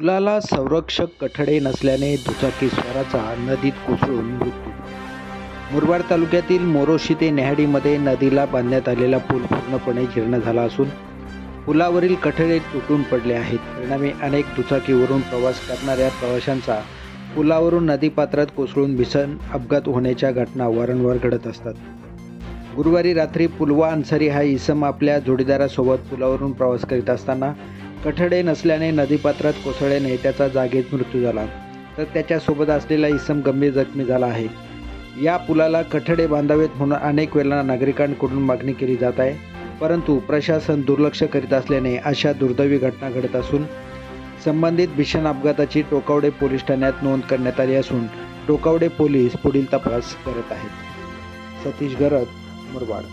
पुलाला संरक्षक कठडे नसल्याने दुचाकीस्वाराचा नदीत कोसळून मृत्यू मुरबाड तालुक्यातील मोरोशी ते नेहाडीमध्ये नदीला बांधण्यात आलेला पूल पूर्णपणे जीर्ण झाला असून पुलावरील कठडे तुटून पडले आहेत. परिणामी अनेक दुचाकीवरून प्रवास करणाऱ्या प्रवाशांचा पुलावरून नदीपात्रात कोसळून भीषण अपघात होण्याच्या घटना वारंवार घडत असतात. गुरुवारी रात्री पुलवा अन्सारी हा इसम आपल्या जोडीदारासोबत पुलावरून प्रवास करीत असताना कठडे नसल्याने नदीपात्रात कोसळल्याने त्याचा जागेत मृत्यू झाला. तर त्याच्यासोबत असलेला इसम गंभीर जखमी झाला आहे. या पुलाला कठडे बांधावेत म्हणून अनेक वेळा नागरिकांकडून मागणी केली जात आहे. परंतु प्रशासन दुर्लक्ष करीत असल्याने अशा दुर्दैवी घटना घडत असून संबंधित भीषण अपघाताची टोकावडे पोलीस ठाण्यात नोंद करण्यात आली असून टोकावडे पोलीस पुढील तपास करत आहेत. सतीश गरत मुरबाड.